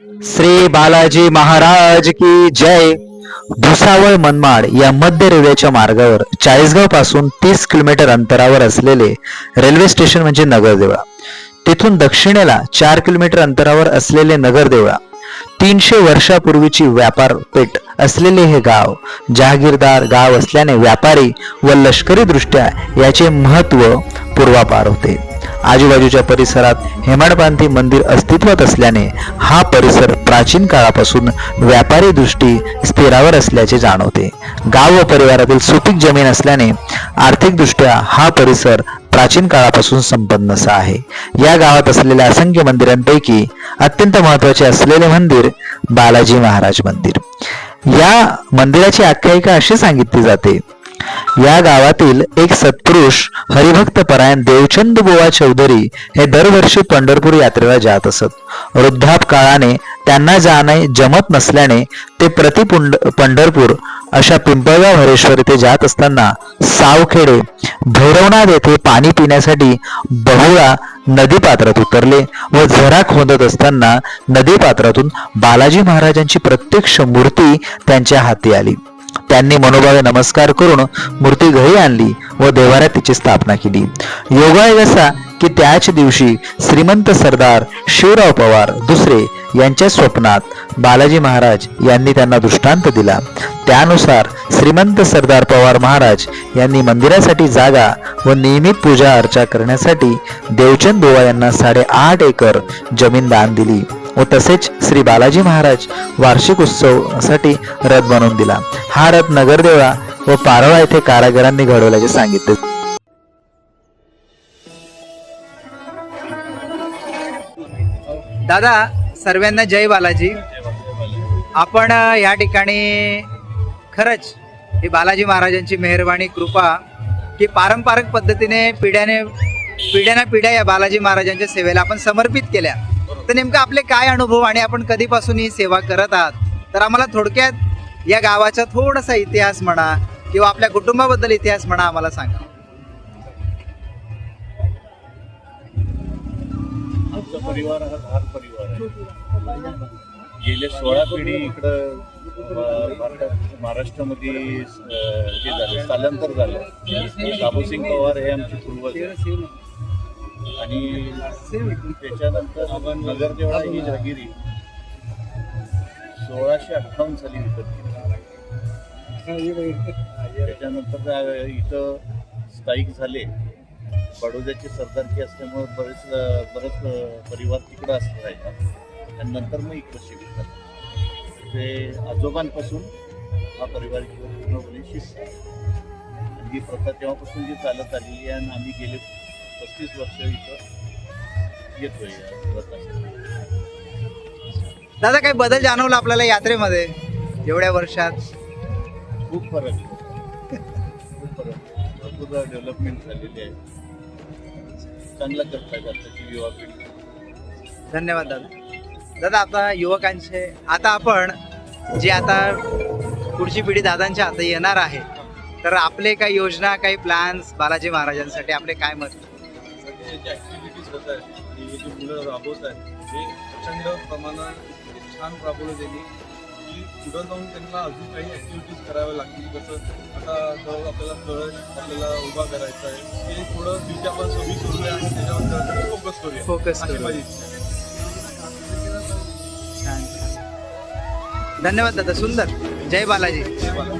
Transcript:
श्री बालाजी महाराज की जय. भुसावळ मनमाड या मध्य रेल्वेच्या मार्गावर चाळीसगावपासून तीस किलोमीटर अंतरावर असलेले रेल्वे स्टेशन म्हणजे नगरदेवळा. तेथून दक्षिणेला चार किलोमीटर अंतरावर असलेले नगरदेवळा. तीनशे वर्षापूर्वीची व्यापार पेठ असलेले हे गाव जहागीरदार गाव असल्याने व्यापारी व लष्करी दृष्ट्या याचे महत्त्व पूर्वापार होते. आजूबाजूच्या परिसरात हेमाडपांथी मंदिर अस्तित्वात असल्याने हा परिसर प्राचीन काळापासून व्यापारी दृष्टी स्थिरावर असल्याचे जाणवते. गाव व परिवारातील सुपीक जमीन असल्याने आर्थिकदृष्ट्या हा परिसर प्राचीन काळापासून संपन्न असा आहे. या गावात असलेल्या असंख्य मंदिरांपैकी अत्यंत महत्त्वाचे असलेले मंदिर बालाजी महाराज मंदिर. या मंदिराची आख्यायिका अशी सांगितली जाते या गावातील एक सत्पुरुष हरिभक्त परायण देवचंद बुवा चौधरी हे दरवर्षी पंढरपूर यात्रेला जात असत. वृद्धाप काळाने त्यांना जाणे जमत नसल्याने ते प्रतिपुंड पंढरपूर अशा पिंपळगाव हरेश्वर येथे जात असताना सावखेडे भैरवनाथ येथे पाणी पिण्यासाठी बहुळा नदीपात्रात उतरले व झरा खोदत असताना नदीपात्रातून बालाजी महाराजांची प्रत्यक्ष मूर्ती त्यांच्या हाती आली. त्यांनी मनोभावे नमस्कार करून मूर्ती घरी आणली व देवाऱ्यात तिची स्थापना केली. योगायोग असा की त्याच दिवशी श्रीमंत सरदार शिवराव पवार दुसरे यांच्या स्वप्नात बालाजी महाराज यांनी त्यांना दृष्टांत दिला. त्यानुसार श्रीमंत सरदार पवार महाराज यांनी मंदिरासाठी जागा व नियमित पूजा अर्चा करण्यासाठी देवचंद बुवा यांना साडेआठ एकर जमीन दान दिली. व तसेच श्री बालाजी महाराज वार्षिक उत्सवासाठी रथ बनवून दिला. हा रथ नगरदेवळा व पारोळा येथे कारागिरांनी घडवल्याचे सांगितले. दादा सर्वांना जय बालाजी. आपण या ठिकाणी खरंच ही बालाजी महाराजांची मेहरबानी कृपा की पारंपरिक पद्धतीने पिढ्याने पिढ्याना पिढ्या या बालाजी महाराजांच्या सेवेला आपण समर्पित केल्या. तर नेमकं आपले काय अनुभव आणि आपण कधीपासून ही सेवा करत आहात? तर आम्हाला थोडक्यात या गावाचा थोडासा इतिहास म्हणा किंवा आपल्या कुटुंबाबद्दल इतिहास म्हणा आम्हाला सांगा. आमचा परिवार हा धार परिवार आहे. गेले सोळा पिढी इकडं भारतात महाराष्ट्रामध्ये जे झालं स्थलांतर झालं. बाबूसिंग पवार हे आमचे पूर्वज आणि त्याच्यानंतर आपण नगरदेवळा ही जहागिरी सोळाशे अठ्ठावन्न साली विकत घेतली. त्याच्यानंतर इथं स्थायिक झाले. बडोद्याची सरदारकी असल्यामुळे बरेच बरेच परिवार तिकडं असत राहिला आणि नंतर मग इकडं शिफ्ट ते आजोबांपासून हा परिवार पूर्णपणे शिफ्ट आणि ही प्रथा तेव्हापासून जी चालत आलेली आहे आणि आम्ही गेले पस्तीस वर्ष इथं येतोय दादा काही बदल जाणवला आपल्याला यात्रेमध्ये एवढ्या वर्षात? खूप फरक आहे. खूप फरक आहे. भरपूर डेव्हलपमेंट झालेली आहे. चांगलं करतायत आताची युवा पिढी. धन्यवाद दादा. दादा आता युवकांचे आता आपण जे आता पुढची पिढी दादांच्या हाती येणार आहे तर आपले काही योजना काही प्लॅन्स बालाजी महाराजांसाठी आपले काय मत? जे ॲक्टिव्हिटीज होत आहेत आणि हे जे मुलं राबवत आहेत हे प्रचंड प्रमाणात छान राबवलं त्यांनी. की पुढं जाऊन त्यांना अजून काही ॲक्टिव्हिटीज कराव्या लागतील जसं आता जवळ आपल्याला कळश आपल्याला उभा करायचा आहे ते थोडं तिथे आपण सगळी करूया आणि त्याच्यावर फोकस करूया. Focus अशी. माझी. छान धन्यवाद दादा सुंदर. जय बालाजी. हे मला